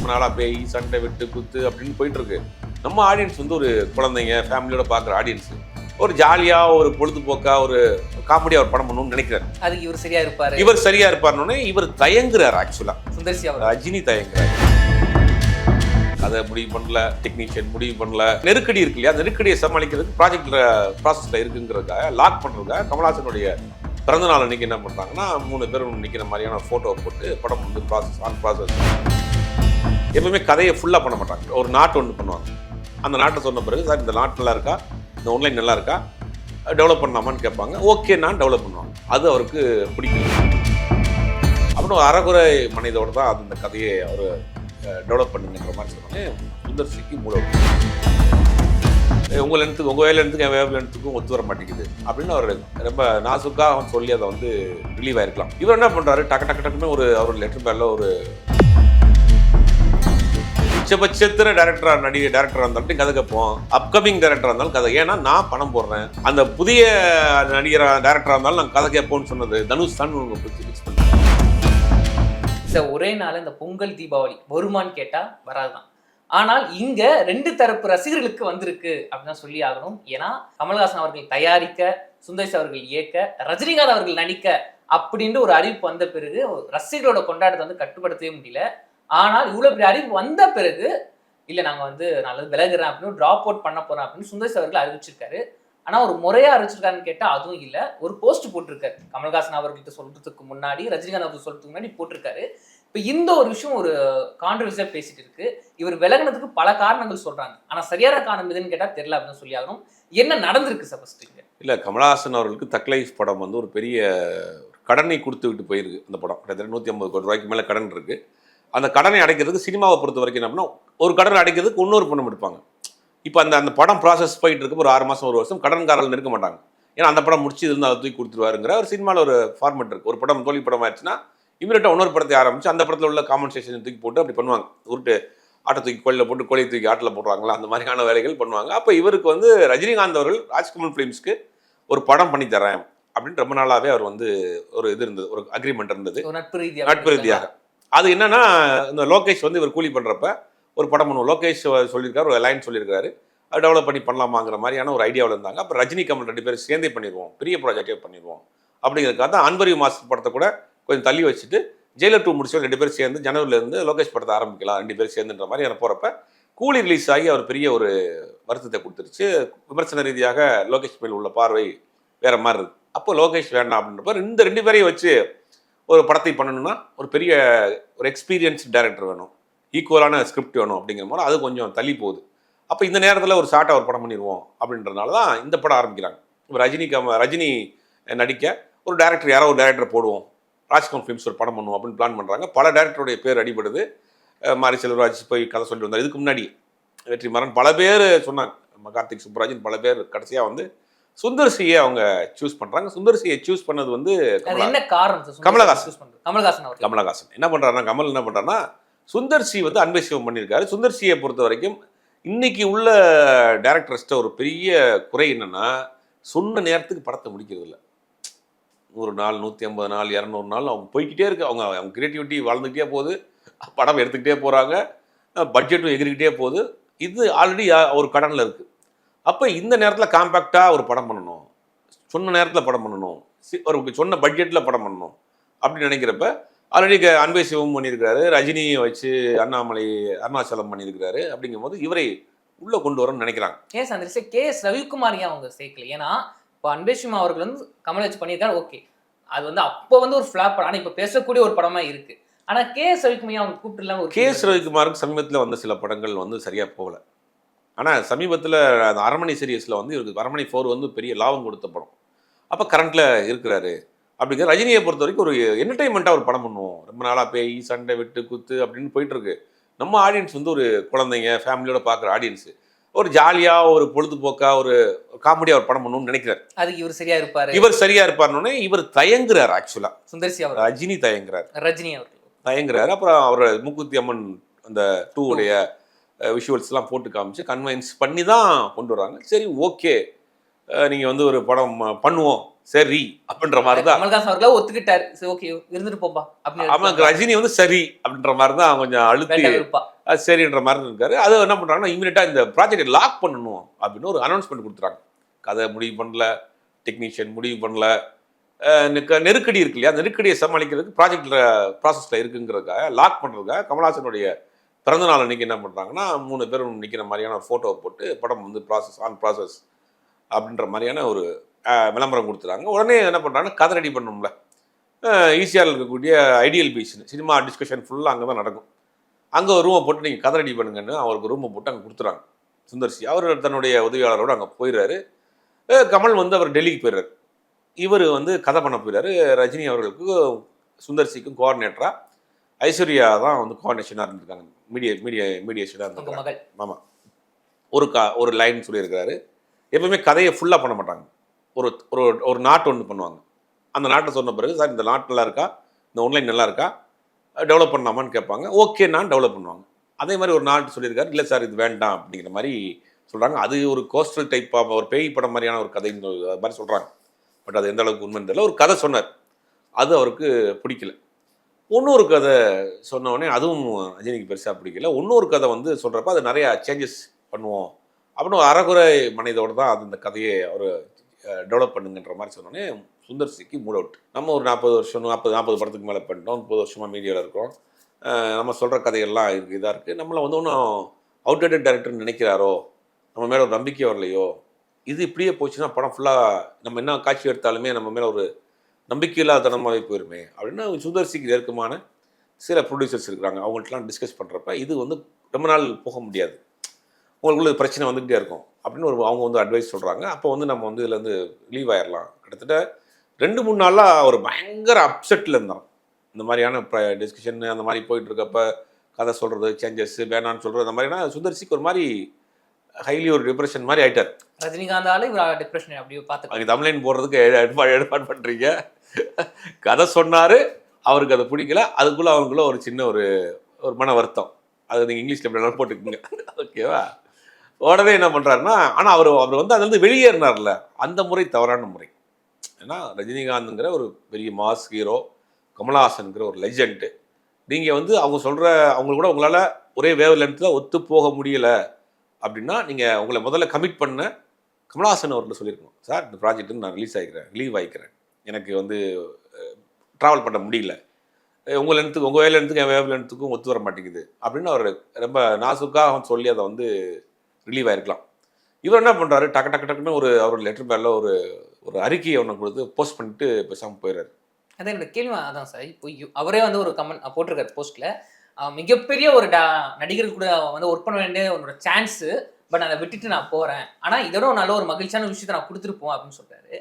ரொம்ப நாளாக பேய் சண்டை வெட்டு குத்து அப்படின்னு போயிட்டு இருக்கு நம்ம ஆடியன்ஸ் வந்து ஒரு குழந்தைங்க ஃபேமிலியோட பார்க்குற ஆடியன்ஸ் ஒரு ஜாலியாக ஒரு பொழுதுபோக்கா ஒரு காமெடியாக ஒரு படம் பண்ணணும்னு நினைக்கிறார் அதுக்கு இவர் சரியா இருப்பாரு. இவர் சரியா இருப்பார்னு இவர் தயங்குறார் ஆக்சுவலாக சுந்தர்சி அவர் ரஜினி தயங்குறார். அதை முடிவு பண்ணல டெக்னீஷியன் முடிவு பண்ணல. நெருக்கடி இருக்கு இல்லையா? நெருக்கடியை சமாளிக்கிறதுக்கு ப்ராஜெக்ட்ல ப்ராசஸ்ல இருக்குங்கிறதுக்காக லாக் பண்றதுக்காக கமல்ஹாசனுடைய பிறந்த நாள் அன்னைக்கு என்ன பண்றாங்கன்னா மூணு பேரும் நிக்கிற மாதிரியான போட்டோ போட்டு படம் வந்து ப்ராசஸ் ஆன் ப்ராசஸ் எப்பவுமே கதையை ஃபுல்லாக பண்ண மாட்டாங்க. ஒரு நாட்டு ஒன்று பண்ணுவாங்க. அந்த நாட்டை சொன்ன பிறகு சார் இந்த நாட்டு நல்லா இருக்கா? இந்த ஆன்லைன் நல்லா இருக்கா? டெவலப் பண்ணலாமான்னு கேட்பாங்க. ஓகே நான் டெவலப் பண்ணுவாங்க. அது அவருக்கு பிடிக்கல அப்புறம் அறகுறை மனிதோட தான் அது இந்த கதையை அவர் டெவலப் பண்ணுங்கிற மாதிரி சொன்னாங்க. சுந்தர் சிக்கி மூலம் உங்கள் லென்த்துக்கு உங்கள் வேலை லென்த்துக்கு என் வேலை லென்த்துக்கும் ஒத்து வர மாட்டேங்குது. அப்படின்னு அவர் ரொம்ப நாசுக்காக அவன் சொல்லி அதை வந்து ரிலீவ் ஆயிருக்கலாம். இவர் என்ன பண்ணுறாரு டக்கு டக்கு டக்குன்னு ஒரு அவர் லெட்டர் பேரில் ஒரு உச்சபட்சத்தில் டேரக்டரா நடிகை டேரக்டரா இருந்தாலும் கதை கேட்போம். அப்கமிங் டேரக்டரா இருந்தாலும் கதை ஏன்னா நான் பணம் போடுறேன். அந்த புதிய நடிகராக டேரக்டரா இருந்தாலும் நான் கதை கேட்போம்னு சொன்னது தனுஷ் தான் ஃபிக்ஸ் பண்ணேன் சார் ஒரே நாள் இந்த பொங்கல் தீபாவளி வருமான்னு கேட்டா வராதுதான். ஆனால் இங்க ரெண்டு தரப்பு ரசிகர்களுக்கு வந்திருக்கு அப்படின்னு தான் சொல்லி ஆகணும். ஏன்னா கமல்ஹாசன் அவர்கள் தயாரிக்க சுந்தேஷ் அவர்கள் இயக்க ரஜினிகாந்த் அவர்கள் நடிக்க அப்படின்ற ஒரு அறிவிப்பு வந்த பிறகு ரசிகர்களோட கொண்டாட்டத்தை வந்து கட்டுப்படுத்தவே முடியல. ஆனால் இவ்வளோ பெரிய அறிவு வந்த பிறகு இல்லை நாங்கள் வந்து நல்லது விலகுறேன் அப்படின்னு ட்ராப் அவுட் பண்ண போகிறோம் அப்படின்னு சுந்தர் அவர்கள் அறிவிச்சிருக்காரு. ஆனால் ஒரு முறையாக அறிவிச்சிருக்காருன்னு கேட்டால் அதுவும் இல்லை. ஒரு போஸ்ட் போட்டிருக்காரு. கமல்ஹாசன் அவர்கள்ட்ட சொல்றதுக்கு முன்னாடி ரஜினிகாந்த் அவர்கள் சொல்றதுக்கு முன்னாடி போட்டிருக்காரு. இப்போ இந்த ஒரு விஷயம் ஒரு கான்ட்ரவர்சியாக பேசிட்டு இருக்கு. இவர் விலகினதுக்கு பல காரணங்கள் சொல்றாங்க. ஆனால் சரியான காரணம் எதுன்னு கேட்டால் தெரியல அப்படின்னு சொல்லி ஆகணும். என்ன நடந்திருக்கு சார் ஃபஸ்ட்டு இல்லை கமல்ஹாசன் அவர்களுக்கு தக்லைஃப் படம் வந்து ஒரு பெரிய கடனை கொடுத்து விட்டு போயிருக்கு அந்த படம். கிட்டத்தட்ட நூற்றி ஐம்பது கோடி ரூபாய்க்கு மேலே கடன் இருக்குது அந்த கடனை அடைக்கிறதுக்கு சினிமாவை பொறுத்த வரைக்கும் என்ன பண்ணா, ஒரு கடன் அடைக்கிறதுக்கு இன்னொரு பணம் எடுப்பாங்க. இப்போ அந்த அந்த படம் ப்ராசஸ் போயிட்டு இருக்கு ஒரு ஆறு மாதம் ஒரு வருஷம் கடன்காரர்கள் இருக்க மாட்டாங்க. ஏன்னா அந்த படம் முடிச்சு இருந்தால் அதை தூக்கி கொடுத்துருவாருங்கிற ஒரு சினிமாவில் ஒரு ஃபார்மெட் இருக்கு. ஒரு படம் தோல்வி படம் ஆயிடுச்சுன்னா இமீடியட்டாக இன்னொரு படத்தை ஆரம்பிச்சு அந்த படத்தில் உள்ள காம்பன்சேஷன் தூக்கி போட்டு அப்படி பண்ணுவாங்க. உருட்டு ஆட்டை தூக்கி கோயிலில் போட்டு கோழி தூக்கி ஆட்டில் போடுறாங்களா? அந்த மாதிரியான வேலைகள் பண்ணுவாங்க. அப்போ இவருக்கு வந்து ரஜினிகாந்த் அவர்கள் ராஜ்கமல் ஃபிலிம்ஸ்க்கு ஒரு படம் பண்ணி தரேன் அப்படின்னு ரொம்ப நாளாவே அவர் வந்து ஒரு இது இருந்தது ஒரு அக்ரிமெண்ட் இருந்தது. ஒரு நட்பு ரீதியாக நட்பு ரீதியாக. அது என்னன்னா இந்த லோகேஷ் வந்து இவர் கூலி பண்ணுறப்ப ஒரு படம் பண்ணுவோம். லோகேஷ் சொல்லியிருக்காரு ஒரு லைன் சொல்லியிருக்காரு. அது டெவலப் பண்ணி பண்ணலாமாங்கிற மாதிரியான ஒரு ஐடியாவில் இருந்தாங்க. அப்போ ரஜினி கமல் ரெண்டு பேரும் சேர்ந்தே பண்ணிடுவோம் பெரிய ப்ராஜெக்டே பண்ணிடுவோம் அப்படிங்கிறதுக்காக தான் அன்பரி மாஸ்டர் படத்தை கூட கொஞ்சம் தள்ளி வச்சுட்டு ஜெயிலர் டூ முடிச்சு ரெண்டு பேரும் சேர்ந்து ஜனவரிலேருந்து லோகேஷ் படத்தை ஆரம்பிக்கலாம். ரெண்டு பேரும் சேர்ந்துன்ற மாதிரி எனக்கு போகிறப்ப கூலி ரிலீஸ் ஆகி அவர் பெரிய ஒரு வருத்தத்தை கொடுத்துருச்சு. விமர்சன ரீதியாக லோகேஷ் மேல் உள்ள பார்வை வேற மாதிரி இருக்குது அப்போ லோகேஷ் வேண்டாம் அப்படின்றப்ப இந்த ரெண்டு பேரையும் வச்சு ஒரு படத்தை பண்ணணும்னா ஒரு பெரிய ஒரு எக்ஸ்பீரியன்ஸ் டேரக்டர் வேணும். ஈக்குவலான ஸ்கிரிப்ட் வேணும் அப்படிங்கிற மாதிரி அது கொஞ்சம் தள்ளி போகுது. அப்போ இந்த நேரத்தில் ஒரு ஷார்ட்டாக ஒரு படம் பண்ணிடுவோம் அப்படின்றதுனால தான் இந்த படம் ஆரம்பிக்கிறாங்க. இப்போ ரஜினி கம ரஜினி நடிக்க ஒரு டேரக்டர் யாரோ ஒரு டேரக்டர் போடுவோம். ராஜ்கமல் ஃபிலிம்ஸ் ஒரு படம் பண்ணுவோம் அப்படின்னு பிளான் பண்ணுறாங்க பல டேரக்டருடைய பேர் அடிபடுது. மாரி செல்வராஜ் போய் கதை சொல்லிட்டு வந்தார். இதுக்கு முன்னாடி வெற்றிமாறன் பல பேர் சொன்னாங்க. கார்த்திக் சுப்ராஜின் பல பேர் கடைசியாக வந்து சுந்தர் சியை அவங்க சூஸ் பண்ணுறாங்க சுந்தர் சியை சூஸ் பண்ணது வந்து என்ன காரணம் கமலஹாசன். கமலஹாசன் கமலஹாசன். என்ன பண்றாருன்னா கமல் என்ன பண்றாருன்னா சுந்தர் சி வந்து அன்பை சிவம் பண்ணியிருக்காரு. சுந்தர் சியை பொறுத்த வரைக்கும் இன்னைக்கு உள்ள டேரக்டர்ஸ்ட ஒரு பெரிய குறை என்னன்னா சொன்ன நேரத்துக்கு படத்தை முடிக்கிறது இல்ல. நூறு நாள் நூற்றி ஐம்பது நாள் இரநூறு நாள் அவங்க போய்க்கிட்டே இருக்கு. அவங்க அவங்க கிரியேட்டிவிட்டி வளர்ந்துக்கிட்டே போகுது. படம் எடுத்துக்கிட்டே போகிறாங்க பட்ஜெட்டும் எகிரிக்கிட்டே போகுது. இது ஆல்ரெடி ஒரு கடனில் இருக்குது அப்போ இந்த நேரத்தில் காம்பேக்டாக ஒரு படம் பண்ணணும். சொன்ன நேரத்தில் படம் பண்ணணும். சி- ஒரு சொன்ன பட்ஜெட்டில் படம் பண்ணணும். அப்படின்னு நினைக்கிறப்ப ஆல்ரெடி அன்பை சிவம் பண்ணியிருக்காரு ரஜினியை வச்சு அண்ணாமலை அருணாச்சலம் பண்ணியிருக்காரு அப்படிங்கும்போது இவரை உள்ளே கொண்டு வரணும்னு நினைக்கிறாங்க. ஏன் அந்த கே எஸ் ஏன் அவங்க சேர்க்கல? ஏன்னா இப்போ அன்பேஷ்மா அவர்கள் வந்து கமல் வச்சு பண்ணியிருக்காரு ஓகே. அது வந்து அப்போ வந்து ஒரு ஃபிளாப் படம் ஆனால் இப்போ பேசக்கூடிய ஒரு படமா இருக்கு. ஆனா கே எஸ் ரவிக்குமார் அவங்க கூப்பிட்டு கே எஸ் ரவிக்குமாருக்கு சமீபத்தில் வந்த சில படங்கள் வந்து சரியாக போகல. ஆனால் சமீபத்தில் அந்த அரண்மனை சீரியஸில் வந்து இவருக்கு அரண்மனை ஃபோர் வந்து பெரிய லாபம் கொடுத்த படம். அப்போ கரண்ட்டில் இருக்கிறாரு. அப்படிங்கிற ரஜினியை பொறுத்த வரைக்கும் ஒரு என்டர்டைன்மெண்ட்டாக ஒரு படம் பண்ணுவோம். ரொம்ப நாளாக பேய் சண்டை வெட்டு குத்து அப்படின்னு போயிட்டு இருக்கு நம்ம ஆடியன்ஸ் வந்து ஒரு குழந்தைங்க ஃபேமிலியோட பார்க்குற ஆடியன்ஸ் ஒரு ஜாலியாக ஒரு பொழுதுபோக்கா ஒரு காமெடியாக ஒரு படம் பண்ணணும்னு நினைக்கிறார். அதுக்கு இவர் சரியா இருப்பாரு? இவர் சரியா இருப்பார்னு இவர் தயங்குறார் ஆக்சுவலாக சுந்தர்சி அவர் ரஜினி தயங்குறார். ரஜினி அவர்கள். தயங்குறாரு. அப்புறம் அவர் மூக்குத்தி அம்மன் அந்த டூ உடைய விஷுவல்ஸ்லாம் போட்டு காமிச்சு கன்வின்ஸ் பண்ணி தான் கொண்டு வராங்க சரி ஓகே நீங்கள் வந்து ஒரு படம் பண்ணுவோம். சரி அப்படின்ற மாதிரி தான் கமல்ஹாசன் அவர்களா ஒத்துக்கிட்டாரு. சரி ஓகே இருந்துட்டு போப்பா அவன் ரஜினி வந்து சரி அப்படின்ற மாதிரி தான் கொஞ்சம் அழுத்தி சரின்ற மாதிரி இருக்காரு. அது என்ன பண்றாங்கன்னா இமீடியட்டா இந்த ப்ராஜெக்டை லாக் பண்ணணும் அப்படின்னு ஒரு அனௌன்ஸ்மெண்ட் கொடுத்துறாங்க கதை முடிவு பண்ணல டெக்னீஷியன் முடிவு பண்ணல. நெருக்கடி இருக்கு இல்லையா? அந்த நெருக்கடியை சமாளிக்கிறதுக்கு ப்ராஜெக்ட்ல ப்ராசஸ்ல இருக்குங்கிறதுக்காக லாக் பண்றதுக்காக கமலஹாசனுடைய பிறந்த நாள் அன்னைக்கு என்ன பண்ணுறாங்கன்னா மூணு பேரும் நிற்கிற மாதிரியான ஃபோட்டோவை போட்டு படம் வந்து ப்ராசஸ் ஆன் ப்ராசஸ் அப்படின்ற மாதிரியான ஒரு விளம்பரம் கொடுத்துறாங்க உடனே என்ன பண்ணுறாங்கன்னா கதை ரெடி பண்ணணும்ல ஈஸியாக இருக்கக்கூடிய ஐடியல் பீச்னு சினிமா டிஸ்கஷன் ஃபுல்லாக அங்கே தான் நடக்கும். அங்கே ஒரு ரூமை போட்டு நீங்கள் கதை ரெடி பண்ணுங்கன்னு அவருக்கு ரூமை போட்டு அங்கே கொடுத்துறாங்க. சுந்தர்சி அவர் தன்னுடைய உதவியாளரோடு அங்கே போயிடுறாரு கமல் வந்து அவர் டெல்லிக்கு போயிடுறாரு இவர் வந்து கதை பண்ண போயிடுறாரு ரஜினி அவர்களுக்கு சுந்தர்சிக்கும் கோஆர்டினேட்டராக ஐஸ்வர்யா தான் வந்து கோஆர்டினேஷனாக இருந்திருக்காங்க. மீடிய மீடிய மீடியேஷனாக மகள். ஆமாம் ஒரு கா ஒரு லைன் சொல்லியிருக்காரு எப்பவுமே கதையை ஃபுல்லாக பண்ண மாட்டாங்க. ஒரு ஒரு ஒரு நாட்டு ஒன்று பண்ணுவாங்க. அந்த நாட்டை சொன்ன பிறகு சார் இந்த நாட்டு நல்லா இருக்கா? இந்த ஒன்லைன் நல்லா இருக்கா? டெவலப் பண்ணலாமான்னு கேட்பாங்க. ஓகே நான் டெவலப் பண்ணுவாங்க. அதே மாதிரி ஒரு நாட்டு சொல்லியிருக்காரு இல்லை சார் இது வேண்டாம். அப்படிங்கிற மாதிரி சொல்கிறாங்க அது ஒரு கோஸ்டல் டைப் ஆஃப் ஒரு பேய் படம் மாதிரியான ஒரு அது மாதிரி சொல்கிறாங்க பட் அது எந்த அளவுக்கு உண்மைன்னு தெரியல. ஒரு கதை சொன்னார். அது அவருக்கு பிடிக்கல. இன்னொரு கதை சொன்ன அதுவும் ரஜினிக்கு பெருசாக பிடிக்கல. இன்னொரு கதை வந்து சொல்கிறப்ப அது நிறையா சேஞ்சஸ் பண்ணுவோம். அப்படின்னு ஒரு அறகுறை மனிதோடு தான் அது இந்த கதையை அவர் டெவலப் பண்ணுங்கன்ற மாதிரி சொன்னோடனே சுந்தர் சிக்கு மூட் அவுட் நம்ம ஒரு நாற்பது வருஷம் நாற்பது நாற்பது படத்துக்கு மேலே பண்ணிட்டோம். முப்பது வருஷமாக மீடியாவில் இருக்கோம் நம்ம சொல்கிற கதையெல்லாம் இருக்குது இதாக இருக்குது நம்மளை வந்து ஒன்றும் அவுட்டேட்டட் டேரக்டர்னு நினைக்கிறாரோ நம்ம மேலே ஒரு நம்பிக்கை வரலையோ இது இப்படியே போச்சுன்னா படம் ஃபுல்லாக நம்ம என்ன காட்சி எடுத்தாலுமே நம்ம மேலே ஒரு நம்பிக்கை இல்லாதனமாகவே போயிருமே அப்படின்னு சுந்தர்சிக்கு நெருக்கமான சில ப்ரொடியூசர்ஸ் இருக்கிறாங்க அவங்கள்ட்டலாம் டிஸ்கஸ் பண்ணுறப்ப இது வந்து ரொம்ப நாள் போக முடியாது உங்களுக்குள்ள பிரச்சனை வந்துக்கிட்டே இருக்கும் அப்படின்னு ஒரு அவங்க வந்து அட்வைஸ் சொல்கிறாங்க அப்போ வந்து நம்ம வந்து இதில் வந்து லீவ் ஆயிடலாம் கிட்டத்தட்ட ரெண்டு மூணு நாளாக ஒரு பயங்கர அப்செட்டில் இருந்தான் இந்த மாதிரியான டிஸ்கஷன் அந்த மாதிரி போயிட்டு இருக்கப்ப கதை சொல்கிறது சேஞ்சஸ் வேணான்னு சொல்கிறது அந்த மாதிரினா சுந்தர்சிக்கு ஒரு மாதிரி ஹைலி ஒரு டிப்ரெஷன் மாதிரி ஆயிட்டார் ரஜினிகாந்தால இவர் டிப்ரெஷன் அப்படியே அங்கே தமிழ்லைன் போடுறதுக்கு ஏற்பாடு பண்ணுறீங்க கதை சொன்னார் அவருக்கு அதை பிடிக்கல. அதுக்குள்ளே அவங்களுக்குள்ள ஒரு சின்ன ஒரு ஒரு மன வருத்தம். அது நீங்கள் இங்கிலீஷில் எப்படி வேணாலும் போட்டுக்கோங்க. ஓகேவா உடனே என்ன பண்ணுறாருன்னா ஆனால் அவர் அவர் வந்து அதுலேருந்து வெளியேறினார்ல அந்த முறை தவறான முறை. ஏன்னா ரஜினிகாந்துங்கிற ஒரு பெரிய மாஸ் ஹீரோ கமலஹாசனுங்கிற ஒரு லெஜெண்டு நீங்கள் வந்து அவங்க சொல்கிற அவங்க கூட உங்களால் ஒரே வேவ் லென்த்தில் ஒத்து போக முடியல அப்படின்னா நீங்கள் உங்களை முதல்ல கமிட் பண்ண கமலஹாசன் அவர்கிட்ட சொல்லியிருக்கணும். சார் இந்த ப்ராஜெக்ட் நான் ரிலீஸ் ஆகிக்கிறேன் லீவ் ஆகிக்கிறேன் எனக்கு வந்து ட்ராவல் பண்ண முடியல. உங்கள் லென்த்துக்கு உங்கள் வேலை லென்த்துக்கு என் வேவ் லென்த்துக்கும் ஒத்து வர மாட்டேங்குது. அப்படின்னு அவர் ரொம்ப நாசுக்காக சொல்லி அதை வந்து ரிலீவ் ஆகிருக்கலாம் இவர் என்ன பண்ணுறாரு டக்கு டக்கு டக்குன்னு ஒரு அவர் லெட்டர் பேரில் ஒரு ஒரு அறிக்கையை ஒன்று கொடுத்து போஸ்ட் பண்ணிட்டு பேசாமல் போயிடுறாரு அதான் என்னோட கேள்வி அதான் சார். இப்போ அவரே வந்து ஒரு கமெண்ட் போட்டிருக்காரு போஸ்ட்டில் மிகப்பெரிய ஒரு டா- நடிகர் கூட வந்து ஒர்க் பண்ண வேண்டிய ஒரு சான்ஸு பட் அதை விட்டுட்டு நான் போகிறேன் ஆனால் இதோட நல்ல ஒரு மகிழ்ச்சியான விஷயத்தை நான் கொடுத்துருப்போம் அப்படின்னு சொல்கிறாரு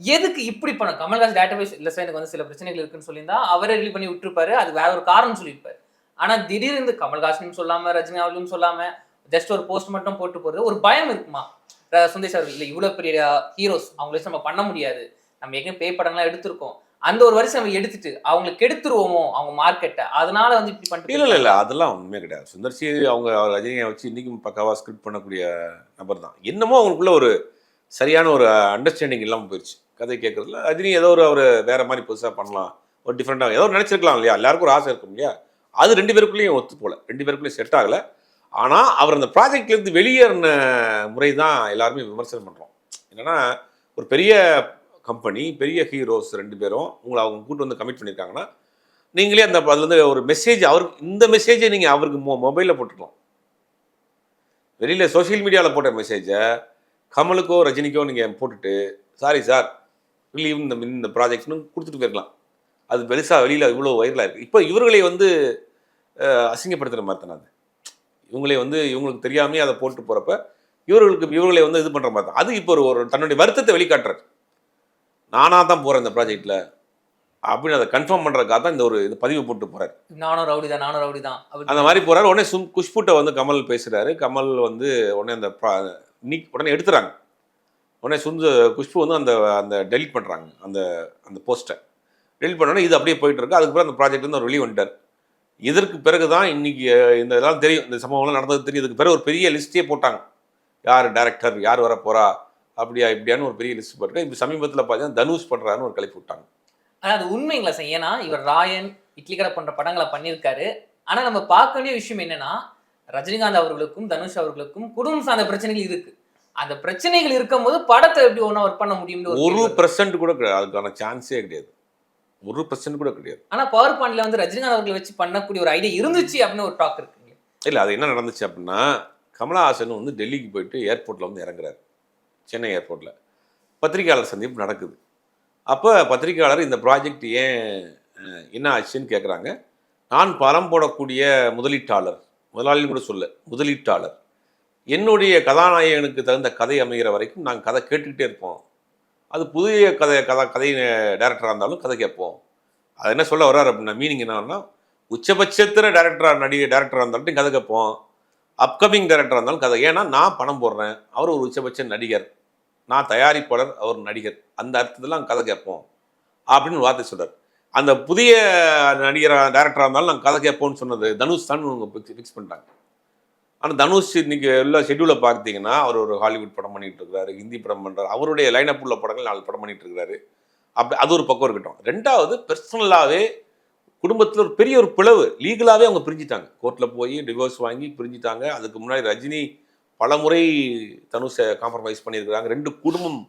எதுக்கு இப்படி பண்ண? கமல்ஹாஸ் டேட்டாபேஸ் இல்லை சார் எனக்கு வந்து சில பிரச்சனைகள் இருக்குன்னு சொல்லியிருந்தா அவரே ரிலீவ் பண்ணி விட்டுருப்பாரு. அது வேற ஒரு காரணம் சொல்லியிருப்பாரு. ஆனா திடீர்னு கமல்ஹாசன் சொல்லாம ரஜினி அவர்களும் சொல்லாம ஜஸ்ட் ஒரு போஸ்ட் மட்டும் போட்டு போறது ஒரு பயம் இருக்குமா? சுந்தேஷ் அவர்கள் இல்லை இவ்வளவு பெரிய ஹீரோஸ் அவங்கள நம்ம பண்ண முடியாது. நம்ம ஏற்கனவே பேய் படங்கள்லாம் எடுத்திருக்கோம். அந்த ஒரு வருஷம் நம்ம எடுத்துட்டு அவங்களுக்கு கெடுத்துருவோமோ அவங்க மார்க்கெட்டை அதனால வந்து இப்படி பண்ணிட்டு இல்லை இல்லை இல்லை அதெல்லாம் உண்மையே கிடையாது. சுந்தர்சி அவங்க ரஜினியை வச்சு இன்றைக்கும் பக்காவாக ஸ்கிரிப்ட் பண்ணக்கூடிய நபர் தான் என்னமோ அவங்களுக்குள்ள ஒரு சரியான ஒரு அண்டர்ஸ்டாண்டிங் இல்லாமல் போயிடுச்சு கதை கேட்குறதுல ரஜினி ஏதோ ஒரு அவர் வேற மாதிரி புதுசாக பண்ணலாம் ஒரு டிஃப்ரெண்ட்டாக ஏதோ நினச்சிருக்கலாம் இல்லையா? எல்லாருக்கும் ஒரு ஆசை இருக்கும் இல்லையா? அது ரெண்டு பேருக்குள்ளேயும் ஒத்து போல ரெண்டு பேருக்குள்ளேயும் செட் ஆகலை. ஆனால் அவர் அந்த ப்ராஜெக்ட்லேருந்து வெளியேறின முறை தான் எல்லாருமே விமர்சனம் பண்ணுறோம் என்னென்னா ஒரு பெரிய கம்பெனி பெரிய ஹீரோஸ் ரெண்டு பேரும் உங்களை அவங்க கூட்டு வந்து கமிட் பண்ணியிருக்காங்கன்னா நீங்களே அந்த அதுலேருந்து ஒரு மெசேஜ் அவருக்கு இந்த மெசேஜை நீங்கள் அவருக்கு மொ மொபைலில் போட்டுக்கலாம். வெளியில் சோஷியல் மீடியாவில் போட்ட மெசேஜை கமலுக்கோ ரஜினிக்கோ நீங்கள் போட்டுட்டு சாரி சார் ரிலீவ் இந்த இந்த ப்ராஜெக்ட்னு கொடுத்துட்டு போயிருக்கலாம். அது பெருசாக வெளியில் இவ்வளோ வைரலாக இருக்குது இப்போ இவர்களை வந்து அசிங்கப்படுத்துகிற மாதிரி தானே அது? இவங்களே வந்து இவங்களுக்கு தெரியாமே அதை போட்டு போகிறப்ப இவர்களுக்கு இவர்களை வந்து இது பண்ணுற மாதிரி தான். அது இப்போ ஒரு ஒரு தன்னுடைய வருத்தத்தை வெளிக்காட்டுறாரு நானாக தான் போகிறேன் இந்த ப்ராஜெக்டில் அப்படின்னு அதை கன்ஃபார்ம் பண்ணுறதுக்காக தான் இந்த ஒரு இது பதிவு போட்டு போகிறார் நானும் ரவுடி தான் நானும் ரவுடி தான். அந்த மாதிரி போறாரு. உடனே சும் குஷ்புட்ட வந்து கமல் பேசுறாரு. கமல் வந்து உடனே அந்த நீ உடனே எடுத்துறாங்க. உடனே சுந்து குஷ்பு வந்து அந்த அந்த டெலிட் பண்ணுறாங்க அந்த அந்த போஸ்ட்டை டெலிட் பண்ணோடனே இது அப்படியே போயிட்டு இருக்கு அதுக்கப்புறம் அந்த ப்ராஜெக்ட் வந்து ஒரு வெளியே வந்துட்டார். இதற்கு பிறகு தான் இன்றைக்கி இந்த இதெல்லாம் தெரியும். இந்த சம்பவம்லாம் நடந்தது தெரியும். இதுக்கு பிறகு ஒரு பெரிய லிஸ்ட்டே போட்டாங்க. யார் டேரக்டர் யார் வர போகிறா அப்படியா இப்படியான்னு ஒரு பெரிய லிஸ்ட் போட்டிருக்கேன் இப்போ சமீபத்தில் பார்த்தீங்கன்னா தனுஷ் பண்ணுறாருன்னு ஒரு கிளப்பி விட்டாங்க. ஆனால் அது உண்மைங்களா சார்? ஏன்னா இவர் ராயன் இட்லிகரை போன்ற படங்களை பண்ணியிருக்காரு. ஆனால் நம்ம பார்க்க வேண்டிய விஷயம் என்னன்னா ரஜினிகாந்த் அவர்களுக்கும் தனுஷ் அவர்களுக்கும் குடும்பம் சார்ந்த பிரச்சனைகள் இருக்குது அந்த பிரச்சனைகள் இருக்கும்போது படத்தை எப்படி ஒன்றா ஒர்க் பண்ண முடியும்னு ஒரு. பர்சன்ட் கூட கிடையாது. அதுக்கான சான்ஸே கிடையாது. ஒரு பர்சன்ட் கூட கிடையாது. ஆனா பவர் பாயிண்ட்ல வந்து ரஜினிகாந்த் அவர்களை வச்சு பண்ணக்கூடிய ஒரு ஐடியா இருந்துச்சு அப்படின்னு ஒரு டாக் இருக்குங்க. இல்லை அது என்ன நடந்துச்சு அப்படின்னா கமலஹாசன் வந்து டெல்லிக்கு போயிட்டு ஏர்போர்ட்டில் வந்து இறங்குறாரு. சென்னை ஏர்போர்ட்டில் பத்திரிகையாளர் சந்திப்பு நடக்குது. அப்போ பத்திரிகையாளர் இந்த ப்ராஜெக்ட் ஏன் என்ன ஆச்சுன்னு கேட்குறாங்க நான் பணம் போடக்கூடிய முதலீட்டாளர் முதலாளின்னு கூட சொல்ல முதலீட்டாளர். என்னுடைய கதாநாயகனுக்கு தகுந்த கதை அமைகிற வரைக்கும் நாங்கள் கதை கேட்டுக்கிட்டே இருப்போம். அது புதிய கதை கதை கதை டேரக்டராக இருந்தாலும் கதை கேட்போம். அது என்ன சொல்ல வர்றாரு அப்படின்னா மீனிங் என்னன்னா உச்சபட்சத்தில் டேரக்டராக நடிகை டேரக்டராக இருந்தாலும் கதை கேட்போம். அப்கமிங் டேரக்டராக இருந்தாலும் கதை. ஏன்னா நான் பணம் போடுறேன். அவர் ஒரு உச்சபட்ச நடிகர். நான் தயாரிப்பாளர் அவர் நடிகர். அந்த அர்த்தத்தில் நாங்கள் கதை கேட்போம். அப்படின்னு வார்த்தை சொல்றார். அந்த புதிய நடிகர் டேரக்டராக இருந்தாலும் நாங்கள் கதை கேட்போம்னு சொன்னது தனுஷ் தான் இவங்க ஃபிக்ஸ் பண்ணிட்டாங்க. ஆனால் தனுஷ் இன்னைக்கு எல்லா ஷெட்யூலை பார்த்தீங்கன்னா அவர் ஒரு ஹாலிவுட் படம் பண்ணிட்டு இருக்காரு ஹிந்தி படம் பண்ணுறாரு அவருடைய லைனப் உள்ள படங்கள் நாலு படம் பண்ணிட்டு இருக்காரு. அப்படி அது ஒரு பக்கம் இருக்கட்டும். ரெண்டாவது பர்சனலாகவே குடும்பத்தில் ஒரு பெரிய ஒரு பிளவு. லீகலாகவே அவங்க பிரிஞ்சிட்டாங்க. கோர்ட்டில் போய் டிவோர்ஸ் வாங்கி பிரிஞ்சிட்டாங்க. அதுக்கு முன்னாடி ரஜினி பலமுறை தனுஷை காம்ப்ரமைஸ் பண்ணியிருக்கிறாங்க. ரெண்டு குடும்பம்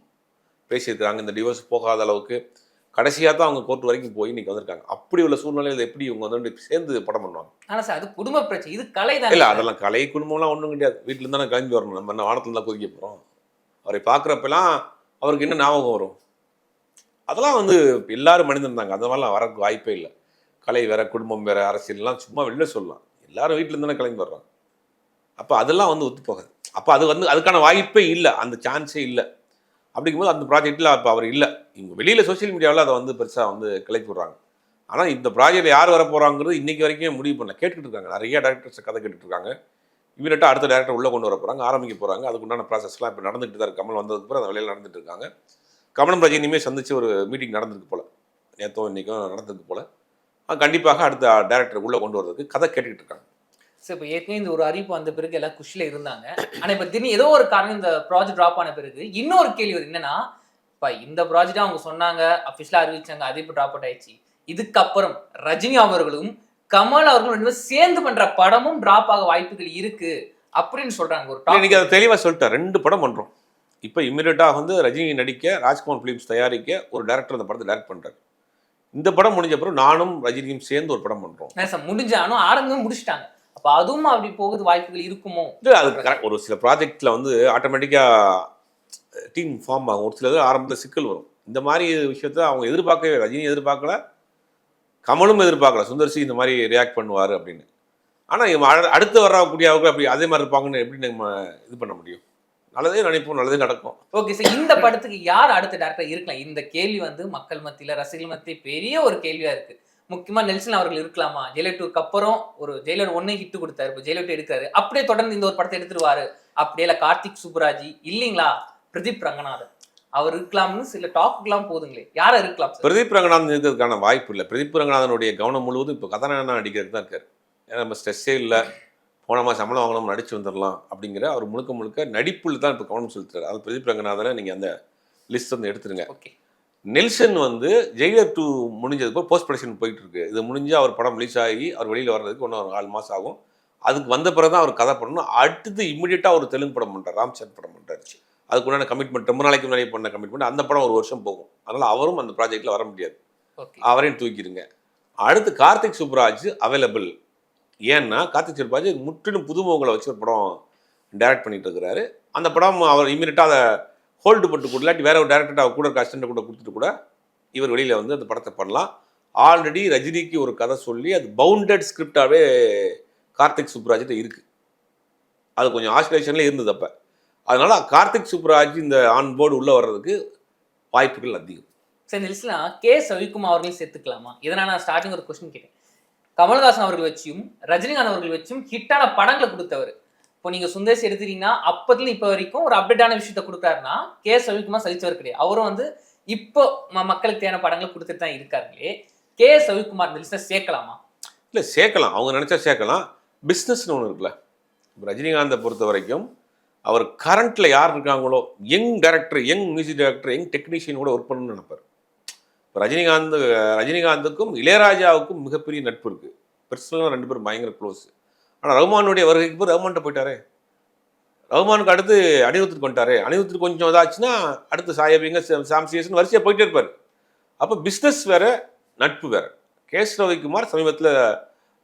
பேசியிருக்கிறாங்க. இந்த டிவோர்ஸ் போகாத அளவுக்கு. கடைசியாக தான் அவங்க கோர்ட் வரைக்கும் போய் இன்னைக்கு வந்திருக்காங்க. அப்படி உள்ள சூழ்நிலையில் எப்படி இவங்க வந்து சேர்ந்து படம் பண்ணுவாங்க? ஆனா சார் அது குடும்ப பிரச்சனை. இது கலை இல்ல தான் அதெல்லாம் கலை குடும்பம்லாம் ஒன்றும் கிடையாது. வீட்டுல தானே கிளம்பி வரணும். நம்ம என்ன வானத்துல தான் குதிக்க போறோம்? அவரை பார்க்குறப்பெல்லாம் அவருக்கு என்ன ஞாபகம் வரும்? அதெல்லாம் வந்து எல்லாரும் மனிதன் அந்த மாதிரிலாம் வரக்கு வாய்ப்பே இல்லை. கலை வேற குடும்பம் வேற அரசியல்லாம் சும்மா வெளில சொல்லலாம். எல்லாரும் வீட்டுல தானே கிளம்பி வர்றாங்க அப்போ அதெல்லாம் வந்து ஒத்து போகாது அப்போ அது வந்து அதுக்கான வாய்ப்பே இல்லை. அந்த சான்ஸே இல்லை. அப்படிங்கும்போது அந்த ப்ராஜெக்டில் அப்போ அவர் இல்லை. இவங்க வெளியில் சோஷியல் மீடியாவில் அதை வந்து பெருசாக வந்து கிளப்பி விட்றாங்க ஆனால் இந்த ப்ராஜெக்ட் யார் வர போகிறாங்கிறது இன்றைக்கி வரைக்கும் முடிவு பண்ணல. கேட்டுக்கிட்டு இருக்காங்க. நிறைய டேரக்டர்ஸ் கதை கேட்டுட்டு இருக்காங்க. இவர்கிட்ட அடுத்த டேரக்டர் உள்ளே கொண்டு வர போகிறாங்க ஆரம்பிக்க போகிறாங்க அதுக்குண்டான ப்ராசஸ்லாம் இப்போ நடந்துட்டு தான் இருக்கு. கமல் வந்ததுக்கு அப்புறம் அந்த வேலையில் நடந்துட்டு இருக்காங்க. கமலம் ரஜினியுமே சந்தித்து ஒரு மீட்டிங் நடந்திருக்கு போல். நேற்றோ இன்றைக்கும் நடந்திருக்கு போல். கண்டிப்பாக அடுத்த டேரக்டர் உள்ளே கொண்டு வரதுக்கு கதை கேட்டுக்கிட்டு இருக்காங்க. சார் இப்போ ஏற்கனவே இந்த ஒரு அறிவிப்பு வந்த பிறகு எல்லாம் குஷில இருந்தாங்க. ஆனா இப்ப திடீர்னு ஏதோ ஒரு காரணம் இந்த ப்ராஜெக்ட் ட்ராப் ஆன பிறகு இன்னொரு கேள்வி வருது. என்னன்னா இப்ப இந்த ப்ராஜெக்ட் அவங்க சொன்னாங்க அஃபிஷியலா அறிவிச்சாங்க அது இப்போ ட்ராப் அவுட் ஆயிடுச்சு. இதுக்கப்புறம் ரஜினி அவர்களும் கமல் அவர்களும் ரெண்டு சேர்ந்து பண்ற படமும் டிராப் ஆக வாய்ப்புகள் இருக்கு அப்படின்னு சொல்றாங்க. ஒரு இன்னைக்கு அதை தெளிவாக சொல்லிட்டேன் ரெண்டு படம் பண்ணுறோம் இப்போ இம்மிடியட்டாக வந்து ரஜினி நடிக்க ராஜ்குமார் ஃபிலிம்ஸ் தயாரிக்க ஒரு டேரக்டர் அந்த படத்தை டைரக்ட் பண்ணுறாரு இந்த படம் முடிஞ்ச அப்புறம் நானும் ரஜினியும் சேர்ந்து ஒரு படம் பண்ணுறோம் சார் முடிஞ்சாலும் ஆரம்பம் முடிச்சிட்டாங்க. அப்ப அதுவும் அப்படி போகுது வாய்ப்புகள் இருக்குமோ? இது அது correct. ஒரு சில ப்ராஜெக்ட்ல வந்து ஆட்டோமேட்டிக்காக டீம் ஃபார்ம் ஆகும். ஒரு சிலது ஆரம்பத்தில் சிக்கல் வரும். இந்த மாதிரி விஷயத்த அவங்க எதிர்பார்க்கவே இல்லை. ரஜினி எதிர்பார்க்கல கமலும் எதிர்பார்க்கல. சுந்தர்சி இந்த மாதிரி ரியாக்ட் பண்ணுவார் அப்படின்னு. ஆனால் அடுத்து வரக்கூடிய அவங்க அப்படி அதே மாதிரி இருப்பாங்கன்னு எப்படி நம்ம இது பண்ண முடியும்? நல்லதே நினைப்போம் நல்லதே நடக்கும். ஓகே சார் இந்த படத்துக்கு யார் அடுத்த டேரக்டர் இருக்கலாம்? இந்த கேள்வி வந்து மக்கள் மத்தியில ரசிகர்கள் மத்திய பெரிய ஒரு கேள்வியா இருக்கு. முக்கியமா நெல்சன் அவர்கள் இருக்கலாமா? டூக்கு அப்புறம் ஒரு ஜெயிலர் ஒன்னே ஹிட் கொடுத்தாரு. இப்போ ஜெயலலிட் எடுக்காரு அப்படியே தொடர்ந்து இந்த ஒரு படத்தை எடுத்துருவாரு. அப்படியே இல்ல கார்த்திக் சுப்புராஜி. இல்லைங்களா? பிரதீப் ரங்கநாதன். அவர் இருக்கலாம்னு சில டாக்குலாம் போதுங்களே. யார இருக்கலாம் பிரதீப் ரங்கநாதன் இருக்கிறதுக்கான வாய்ப்பு இல்லை. பிரதீப் ரங்கநாதனுடைய கவனம் முழுவதும் இப்போ கதாநாயகனா நடிக்கிறதுக்கு தான் இருக்காரு. ஏன்னா நம்ம ஸ்ட்ரெஸ்ஸே இல்லை. போனமா சம்பளம் வாங்கணும் நடிச்சு வந்துடலாம் அப்படிங்கிற அவர் முழுக்க முழுக்க நடிப்புல தான் இப்போ கவனம் செலுத்துறாரு. அது பிரதீப் ரங்கநாதனை நீங்கள் அந்த லிஸ்ட் வந்து எடுத்துருங்க. ஓகே நெல்சன் வந்து ஜெயிலர் டூ முடிஞ்சதுக்கு போஸ்ட் ப்ரொடக்ஷன் போயிட்டு இருக்கு இது முடிஞ்சு அவர் படம் ரிலீஸ் ஆகி அவர் வெளியில் வர்றதுக்கு ஒன்று ஒரு நாலு மாதம் ஆகும். அதுக்கு வந்த பிறகு தான் அவர் கதை பண்ணணும். அடுத்தது இம்மிடியட்டாக ஒரு தெலுங்கு படம் பண்ணுறார் ராம்சந்த் படம் பண்ணுறாரு அதுக்கு உண்டான கமிட்மெண்ட் ரொம்ப நாளைக்கு முன்னாடி பண்ண கமிட்மெண்ட் அந்த படம் ஒரு வருஷம் போகும். அதனால் அவரும் அந்த ப்ராஜெக்ட்டில் வர முடியாது. அவரையும் தூக்கிடுங்க. அடுத்து கார்த்திக் சுப்ராஜ் அவைலபிள் ஏன்னா கார்த்திக் சுப்ராஜ் முற்றிலும் புதுமுகங்களை வச்சு ஒரு படம் டைரக்ட் பண்ணிட்டு இருக்கிறாரு. அந்த படம் அவர் இமீடியட்டாக அதை ஹோல்டு போட்டு கூட இல்லாட்டி வேற ஒரு டேரக்டர் கூட கூட அசிஸ்டண்ட் கூட கொடுத்துட்டு கூட இவர் வெளியில் வந்து அந்த படத்தை பண்ணலாம். ஆல்ரெடி ரஜினிக்கு ஒரு கதை சொல்லி அது பவுண்டட் ஸ்கிரிப்டாகவே கார்த்திக் சுப்ராஜிட்ட இருக்குது அது கொஞ்சம் ஆஸ்பிரேஷன்லேயே இருந்தது அப்போ. அதனால் கார்த்திக் சுப்ராஜ் இந்த ஆன் போர்டு உள்ளே வர்றதுக்கு வாய்ப்புகள் அதிகம். சார் இந்த லிஸ்ட்ல கே சவிக்குமார் அவர்களையும் சேர்த்துக்கலாமா? இதனால் நான் ஸ்டார்டிங் ஒரு கொஸ்டின் கேட்டேன். கமல்ஹாசன் அவர்கள் வச்சும் ரஜினிகாந்த் அவர்கள் வச்சும் ஹிட்டான படங்களை கொடுத்தவர் இப்போ நீங்க சுந்தேஷ் எடுத்துட்டீங்கன்னா அப்பத்துல இப்போ வரைக்கும் ஒரு அப்டேட்டான விஷயத்த கொடுத்தாருன்னா கே. சவிக்குமார் சலிச்சவர் கிடையாது அவரும் வந்து இப்போ ம- மக்களுக்கு தேவையான படங்களை கொடுத்துட்டு தான் இருக்காருங்களே. கே. சவிக்குமார் இந்த லிஸ்ட்டை சேர்க்கலாமா? இல்லை சேர்க்கலாம். அவங்க நினச்சா சேர்க்கலாம். பிஸ்னஸ்னு ஒன்று இருக்குல்ல. ரஜினிகாந்தை பொறுத்த வரைக்கும் அவர் கரண்ட்டில் யார் இருக்காங்களோ young director young music director young technician கூட ஒர்க் பண்ணணும்னு நினைப்பார். ரஜினிகாந்த் ரஜினிகாந்துக்கும் இளையராஜாவுக்கும் மிகப்பெரிய நட்பு இருக்குது பர்சனலாக ரெண்டு பேரும் பயங்கர க்ளோஸ் ஆனால் ரகுமானுடைய வருகைக்கு போய் ரகுமான்கிட்ட போயிட்டாரே. ரகுமானுக்கு அடுத்து அனிருத்துக்கு கொண்டாரு அனிருத்துக்கு கொஞ்சம் இதாச்சுன்னா அடுத்து சாயபிங்க சாம் சிஎஸ்னு வரிசையாக போயிட்டே இருப்பார். அப்போ பிஸ்னஸ் வேற நட்பு வேற. கேஸ் ரவிக்குமார் சமீபத்தில்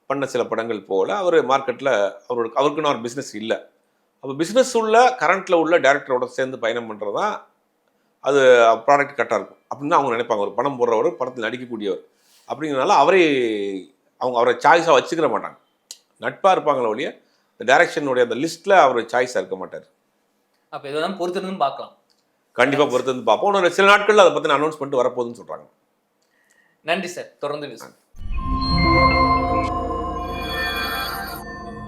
பண்ண சில படங்கள் போல் அவர் மார்க்கெட்டில் அவரோட அவருக்குன்னு ஒரு பிஸ்னஸ் இல்லை. அப்போ பிஸ்னஸ் உள்ள கரண்ட்டில் உள்ள டேரக்டரோட சேர்ந்து பயணம் பண்ணுறது தான் அது ப்ராடக்ட் கரெக்டாக இருக்கும். அப்படின்னு தான் அவங்க நினைப்பாங்க. ஒரு பணம் போடுறவர் படத்தில் நடிக்கக்கூடியவர். அப்படிங்கிறனால அவரை அவங்க அவரை சாய்ஸாக வச்சுக்கிற மாட்டாங்க. நட்பாக இருப்பாங்களே ஒழிய இந்த டைரக்ஷனுடைய அந்த லிஸ்ட்டில் அவர் சாய்ஸாக இருக்க மாட்டார். அப்ப இதெல்லாம் பொறுத்திருந்தும் பார்க்கலாம். கண்டிப்பாக பொறுத்து வந்து பார்ப்போம். இன்னொரு சில நாட்களில் அதை பற்றின அனௌன்ஸ்மெண்ட் வரப்போகுதுன்னு சொல்கிறாங்க நன்றி சார். தொடர்ந்து பேசுவோம்.